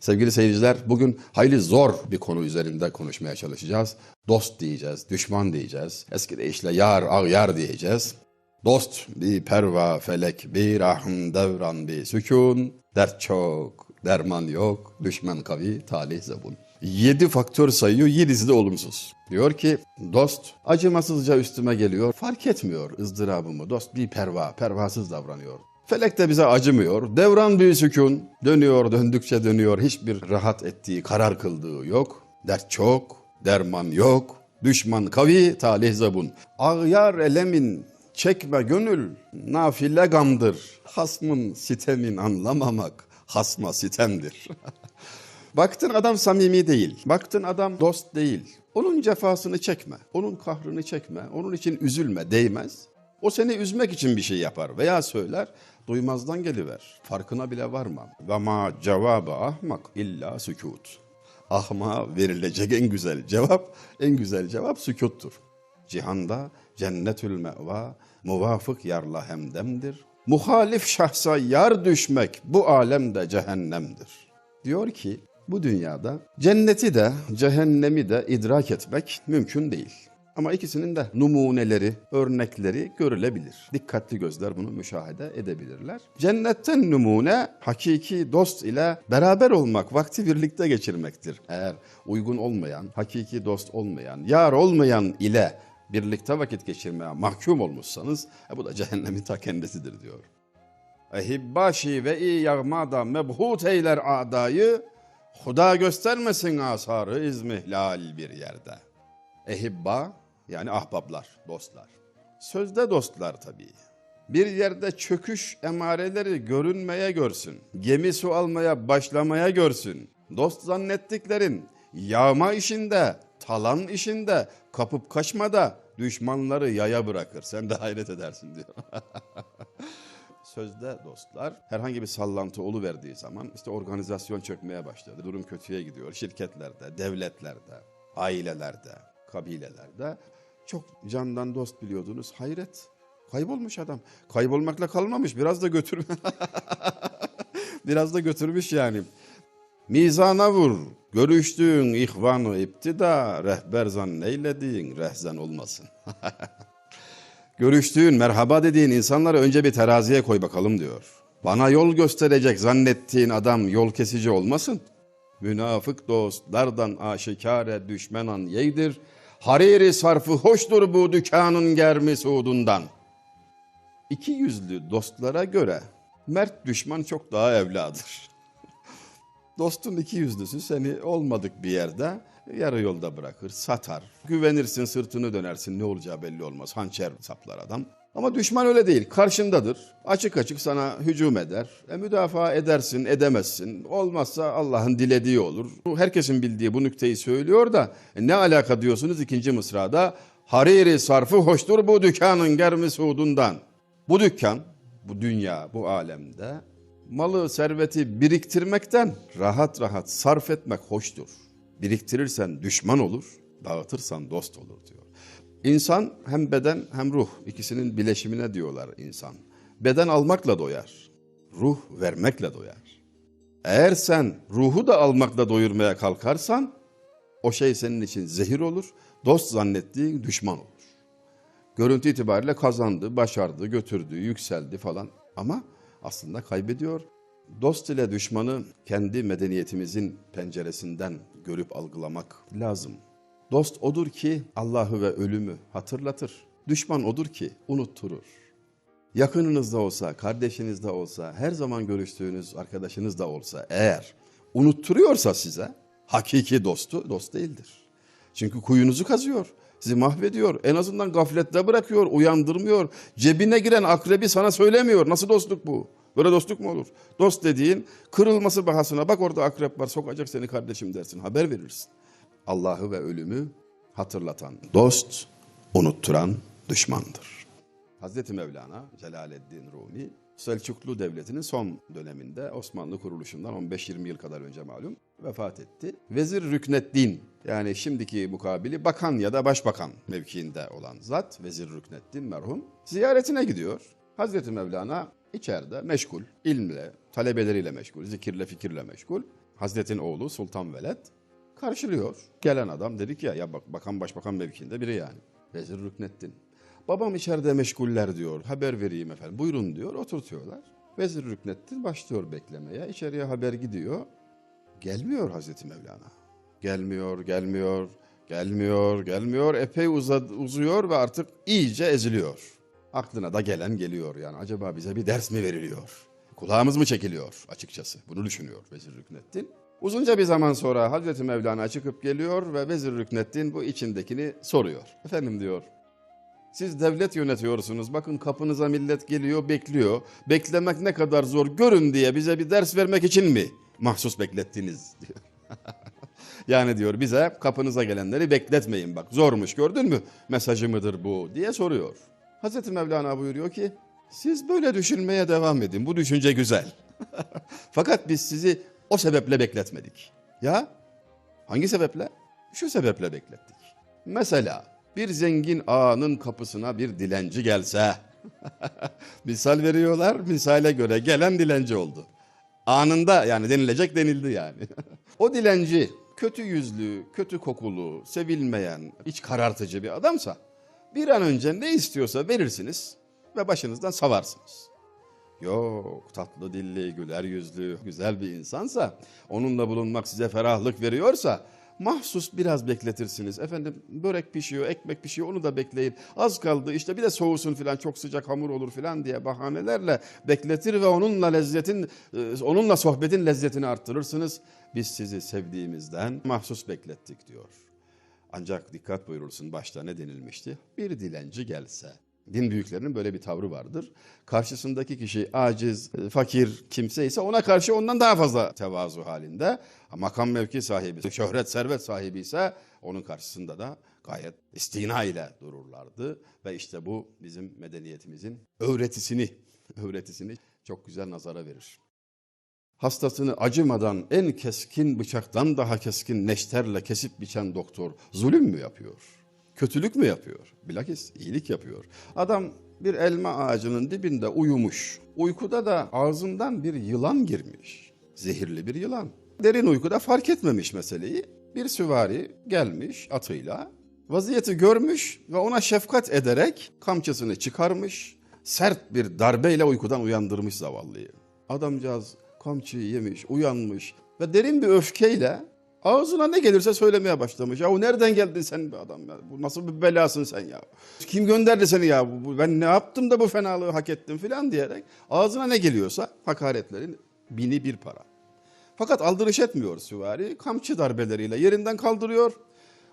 Sevgili seyirciler, bugün hayli zor bir konu üzerinde konuşmaya çalışacağız. Dost diyeceğiz, düşman diyeceğiz. Eski deyişle yar, ağyar diyeceğiz. Dost bir perva felek, bir ahım devran bir sükun. Dert çok, derman yok, düşman kavi, talih zebun. Yedi faktör sayıyor, yedisi de olumsuz. Diyor ki dost acımasızca üstüme geliyor, fark etmiyor ızdırabımı. Dost bir perva, pervasız davranıyor. Felek de bize acımıyor. Devran bir sükun. Dönüyor, döndükçe dönüyor. Hiçbir rahat ettiği, karar kıldığı yok. Dert çok, derman yok. Düşman kavi, talih zabun. Ağyar elemin, çekme gönül, nafile gamdır. Hasmın, sitemin anlamamak, hasma sitemdir. Baktın adam samimi değil. Baktın adam dost değil. Onun cefasını çekme. Onun kahrını çekme. Onun için üzülme, değmez. O seni üzmek için bir şey yapar veya söyler. Duymazdan geliver. Farkına bile varmam. Ve ma cevabı ahmak illa sükut. Ahma verilecek en güzel cevap, en güzel cevap sükuttur. Cihanda cennetül meva, muvafık yarla hemdemdir. Muhalif şahsa yar düşmek bu alemde cehennemdir. Diyor ki bu dünyada cenneti de cehennemi de idrak etmek mümkün değil. Ama ikisinin de numuneleri, örnekleri görülebilir. Dikkatli gözler bunu müşahede edebilirler. Cennetten numune hakiki dost ile beraber olmak, vakti birlikte geçirmektir. Eğer uygun olmayan, hakiki dost olmayan, yar olmayan ile birlikte vakit geçirmeye mahkum olmuşsanız e bu da cehennemin ta kendisidir diyor. Ehibbaşi ve iyi yağmada mebhut eyler adayı, Huda göstermesin asarı izmihlal bir yerde. Ehibba yani ahbaplar, dostlar. Sözde dostlar tabii. Bir yerde çöküş emareleri görünmeye görsün. Gemi su almaya başlamaya görsün. Dost zannettiklerin yağma işinde, talan işinde, kapıp kaçmada düşmanları yaya bırakır. Sen de hayret edersin diyor. Sözde dostlar herhangi bir sallantı verdiği zaman işte organizasyon çökmeye başladı. Durum kötüye gidiyor. Şirketlerde, devletlerde, ailelerde, kabilelerde çok candan dost biliyordunuz. Hayret. Kaybolmuş adam. Kaybolmakla kalmamış. Biraz da götür. Biraz da götürmüş yani. Mizana vur. Görüştüğün ihvanı iptida rehber zanneylediğin rehzen olmasın. Görüştüğün, merhaba dediğin insanları önce bir teraziye koy bakalım diyor. Bana yol gösterecek zannettiğin adam yol kesici olmasın. Münafık dostlardan aşikare düşmenan yeydir. Hariri sarfı hoştur bu dükkanın germi suudundan. İki yüzlü dostlara göre mert düşman çok daha evladır. Dostun iki yüzlüsü seni olmadık bir yerde yarı yolda bırakır, satar. Güvenirsin, sırtını dönersin ne olacağı belli olmaz. Hançer saplar adam. Ama düşman öyle değil. Karşındadır. Açık açık sana hücum eder. E, müdafaa edersin, edemezsin. Olmazsa Allah'ın dilediği olur. Herkesin bildiği bu nükteyi söylüyor da e, ne alaka diyorsunuz ikinci mısrada? Hariri sarfı hoştur bu dükkanın germi suudundan. Bu dükkan, bu dünya, bu alemde malı, serveti biriktirmekten rahat rahat sarf etmek hoştur. Biriktirirsen düşman olur, dağıtırsan dost olur diyor. İnsan hem beden hem ruh ikisinin bileşimine diyorlar insan. Beden almakla doyar, ruh vermekle doyar. Eğer sen ruhu da almakla doyurmaya kalkarsan o şey senin için zehir olur, dost zannettiğin düşman olur. Görüntü itibariyle kazandı, başardı, götürdü, yükseldi falan ama aslında kaybediyor. Dost ile düşmanı kendi medeniyetimizin penceresinden görüp algılamak lazım. Dost odur ki Allah'ı ve ölümü hatırlatır. Düşman odur ki unutturur. Yakınınızda olsa, kardeşiniz de olsa, her zaman görüştüğünüz arkadaşınız da olsa eğer unutturuyorsa size hakiki dostu dost değildir. Çünkü kuyunuzu kazıyor, sizi mahvediyor, en azından gaflette bırakıyor, uyandırmıyor. Cebine giren akrebi sana söylemiyor. Nasıl dostluk bu? Böyle dostluk mu olur? Dost dediğin kırılması bahasına bak orada akrep var sokacak seni kardeşim dersin haber verirsin. Allah'ı ve ölümü hatırlatan dost, unutturan düşmandır. Hazreti Mevlana Celaleddin Rumi Selçuklu Devleti'nin son döneminde Osmanlı kuruluşundan 15-20 yıl kadar önce malum vefat etti. Vezir Rükneddin yani şimdiki mukabili bakan ya da başbakan mevkiinde olan zat Vezir Rükneddin merhum ziyaretine gidiyor. Hazreti Mevlana içeride meşgul, ilmle, talebeleriyle meşgul, zikirle, fikirle meşgul. Hazretin oğlu Sultan Veled karşılıyor. Gelen adam dedi ki ya, ya bak bakan başbakan mevkiinde biri yani. Vezir Rükneddin. Babam içeride meşguller diyor. Haber vereyim efendim. Buyurun diyor. Oturtuyorlar. Vezir Rükneddin başlıyor beklemeye. İçeriye haber gidiyor. Gelmiyor Hazreti Mevlana. Gelmiyor, gelmiyor, gelmiyor, gelmiyor. Epey uzad, uzuyor ve artık iyice eziliyor. Aklına da gelen geliyor yani. Acaba bize bir ders mi veriliyor? Kulağımız mı çekiliyor açıkçası? Bunu düşünüyor Vezir Rükneddin. Uzunca bir zaman sonra Hazreti Mevlana çıkıp geliyor ve Vezir Rükneddin bu içindekini soruyor. Efendim diyor, siz devlet yönetiyorsunuz. Bakın kapınıza millet geliyor, bekliyor. Beklemek ne kadar zor görün diye bize bir ders vermek için mi mahsus beklettiniz diyor. yani diyor bize kapınıza gelenleri bekletmeyin bak zormuş gördün mü mesajı mıdır bu diye soruyor. Hazreti Mevlana buyuruyor ki siz böyle düşünmeye devam edin bu düşünce güzel. Fakat biz sizi o sebeple bekletmedik. Ya hangi sebeple? Şu sebeple beklettik. Mesela bir zengin ağanın kapısına bir dilenci gelse. Misal veriyorlar. Misale göre gelen dilenci oldu. Anında yani denilecek denildi yani. o dilenci kötü yüzlü, kötü kokulu, sevilmeyen, iç karartıcı bir adamsa bir an önce ne istiyorsa verirsiniz ve başınızdan savarsınız. Yok tatlı dilli, güler yüzlü, güzel bir insansa, onunla bulunmak size ferahlık veriyorsa mahsus biraz bekletirsiniz. Efendim börek pişiyor, ekmek pişiyor onu da bekleyin. Az kaldı işte bir de soğusun filan çok sıcak hamur olur filan diye bahanelerle bekletir ve onunla lezzetin, e, onunla sohbetin lezzetini arttırırsınız. Biz sizi sevdiğimizden mahsus beklettik diyor. Ancak dikkat buyurursun başta ne denilmişti? Bir dilenci gelse. Din büyüklerinin böyle bir tavrı vardır. Karşısındaki kişi aciz, e, fakir kimse ise ona karşı ondan daha fazla tevazu halinde. Makam mevki sahibi, şöhret, servet sahibi ise onun karşısında da gayet istina ile dururlardı. Ve işte bu bizim medeniyetimizin öğretisini, öğretisini çok güzel nazara verir. Hastasını acımadan en keskin bıçaktan daha keskin neşterle kesip biçen doktor zulüm mü yapıyor? Kötülük mü yapıyor? Bilakis iyilik yapıyor. Adam bir elma ağacının dibinde uyumuş. Uykuda da ağzından bir yılan girmiş. Zehirli bir yılan. Derin uykuda fark etmemiş meseleyi. Bir süvari gelmiş atıyla. Vaziyeti görmüş ve ona şefkat ederek kamçısını çıkarmış. Sert bir darbeyle uykudan uyandırmış zavallıyı. Adamcağız kamçıyı yemiş, uyanmış ve derin bir öfkeyle Ağzına ne gelirse söylemeye başlamış. Ya nereden geldin sen be adam ya? Bu nasıl bir belasın sen ya? Kim gönderdi seni ya? Bu- Ben ne yaptım da bu fenalığı hak ettim filan diyerek ağzına ne geliyorsa hakaretlerin bini bir para. Fakat aldırış etmiyor süvari. Kamçı darbeleriyle yerinden kaldırıyor.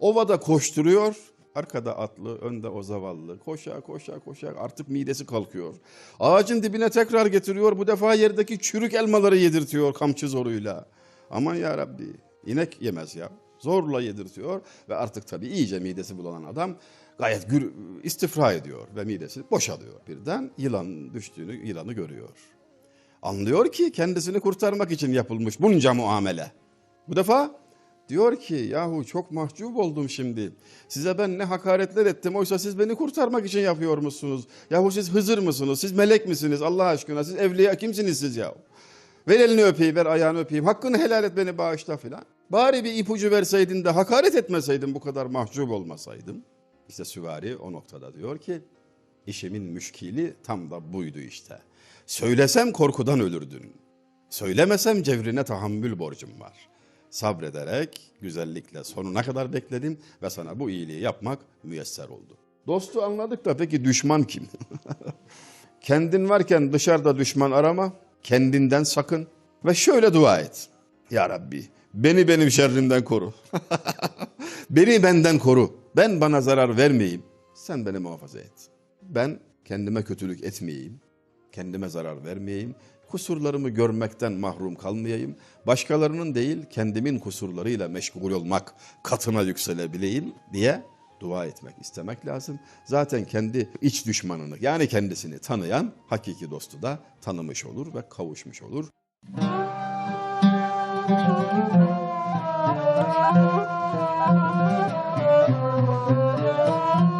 Ovada koşturuyor. Arkada atlı, önde o zavallı. Koşa koşa koşa artık midesi kalkıyor. Ağacın dibine tekrar getiriyor. Bu defa yerdeki çürük elmaları yedirtiyor kamçı zoruyla. Aman ya Rabbi. İnek yemez ya. Zorla yedirtiyor ve artık tabii iyice midesi bulanan adam gayet gür, istifra ediyor ve midesi boşalıyor. Birden yılan düştüğünü, yılanı görüyor. Anlıyor ki kendisini kurtarmak için yapılmış bunca muamele. Bu defa diyor ki yahu çok mahcup oldum şimdi. Size ben ne hakaretler ettim oysa siz beni kurtarmak için yapıyor musunuz? Yahu siz Hızır mısınız? Siz melek misiniz Allah aşkına? Siz evliya kimsiniz siz yahu? Ver elini öpeyim, ver ayağını öpeyim. Hakkını helal et beni bağışla filan. Bari bir ipucu verseydin de hakaret etmeseydin bu kadar mahcup olmasaydım. İşte süvari o noktada diyor ki işimin müşkili tam da buydu işte. Söylesem korkudan ölürdün. Söylemesem cevrine tahammül borcum var. Sabrederek güzellikle sonuna kadar bekledim ve sana bu iyiliği yapmak müyesser oldu. Dostu anladık da peki düşman kim? Kendin varken dışarıda düşman arama, kendinden sakın ve şöyle dua et. Ya Rabbi beni benim şerrimden koru. beni benden koru. Ben bana zarar vermeyeyim. Sen beni muhafaza et. Ben kendime kötülük etmeyeyim. Kendime zarar vermeyeyim. Kusurlarımı görmekten mahrum kalmayayım. Başkalarının değil kendimin kusurlarıyla meşgul olmak katına yükselebileyim diye dua etmek, istemek lazım. Zaten kendi iç düşmanını yani kendisini tanıyan hakiki dostu da tanımış olur ve kavuşmuş olur. Thank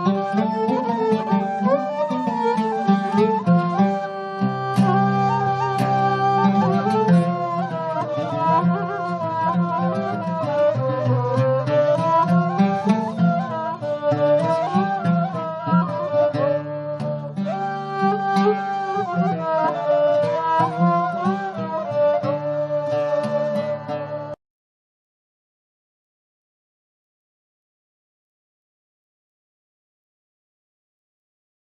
you.